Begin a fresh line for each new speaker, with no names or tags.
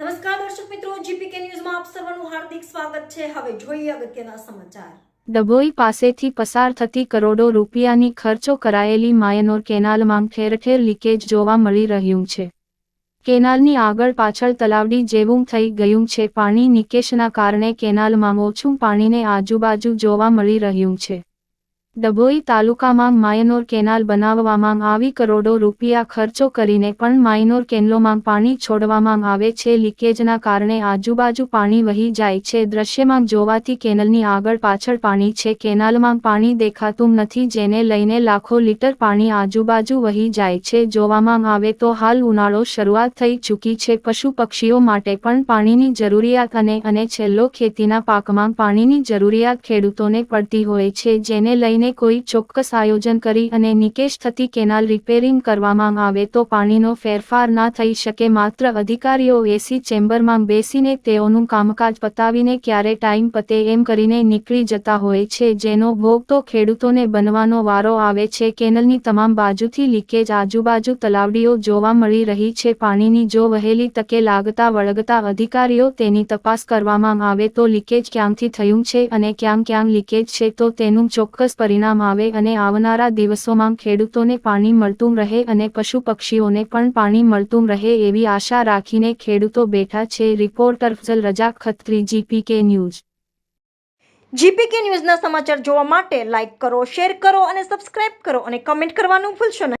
નમસ્કાર દર્શક મિત્રો, જીપીકે ન્યૂઝમાં આપ સર્વનું હાર્દિક સ્વાગત છે. હવે જોઈએ અગત્યના સમાચાર.
ડભોઈ પાસેથી પસાર થતી કરોડો રૂપિયાની ખર્ચો કરાયેલી માયનોર કેનાલમાં ઠેર ઠેર લીકેજ જોવા મળી રહ્યું છે. કેનાલની આગળ પાછળ તલાવડી જેવું થઈ ગયું છે. પાણી નિકેશના કારણે કેનાલમાં ઓછું પાણીને આજુબાજુ જોવા મળી રહ્યું છે. ડભોઈ તાલુકામાં માયનોર કેનાલ બનાવવામાં આવી કરોડો રૂપિયા ખર્ચો કરીને પણ માયનોર કેનલોમાં પાણી છોડવામાં આવે છે. લીકેજના કારણે આજુબાજુ પાણી વહી જાય છે. દ્રશ્યમાં જોવાથી કેનલની આગળ પાછળ પાણી છે. કેનાલમાં પાણી દેખાતું નથી, જેને લઈને લાખો લીટર પાણી આજુબાજુ વહી જાય છે. જોવામાં આવે તો હાલ ઉનાળો શરૂઆત થઈ ચૂકી છે. પશુ પક્ષીઓ માટે પણ પાણીની જરૂરિયાત અને અને છેલ્લો ખેતીના પાકમાં પાણીની જરૂરિયાત ખેડૂતોને પડતી હોય છે, જેને લઈને કોઈ ચોક્કસ આયોજન કરી અને નિકેશ થતી કેનાલ રિપેરિંગ કરવામાં આવે તો પાણીનો ફેરફાર ના થઈ શકે. માત્ર અધિકારીઓ એસી ચેમ્બરમાં બેસીને તેઓનું કામકાજ પતાવીને ક્યારે ટાઈમ પતે એમ કરીને નીકળી જતા હોય છે. જેનો ભોગ તો ખેડૂતોને બનવાનો વારો આવે છે. કેનલની તમામ બાજુથી લીકેજ, આજુબાજુ તલાવડીઓ જોવા મળી રહી છે. પાણીની જો વહેલી તકે લાગતા વળગતા અધિકારીઓ તેની તપાસ કરવામાં આવે તો લીકેજ ક્યાંથી થયું છે અને ક્યાં ક્યાં લીકેજ છે તો તેનું ચોક્કસ પરિણામ આવે અને આવનારા દિવસોમાં ખેડૂતોને પાણી મળતું રહે અને પશુ પક્ષીઓને પણ પાણી મળતું રહે એવી આશા રાખીને ખેડૂતો બેઠા છે. Reporter Fazal Raza Khatri, GPK news.
GPK ન્યૂઝના સમાચાર જોવા માટે લાઇક કરો, શેર કરો અને સબસ્ક્રાઇબ કરો અને કમેન્ટ કરવાનું ભૂલશો નહીં.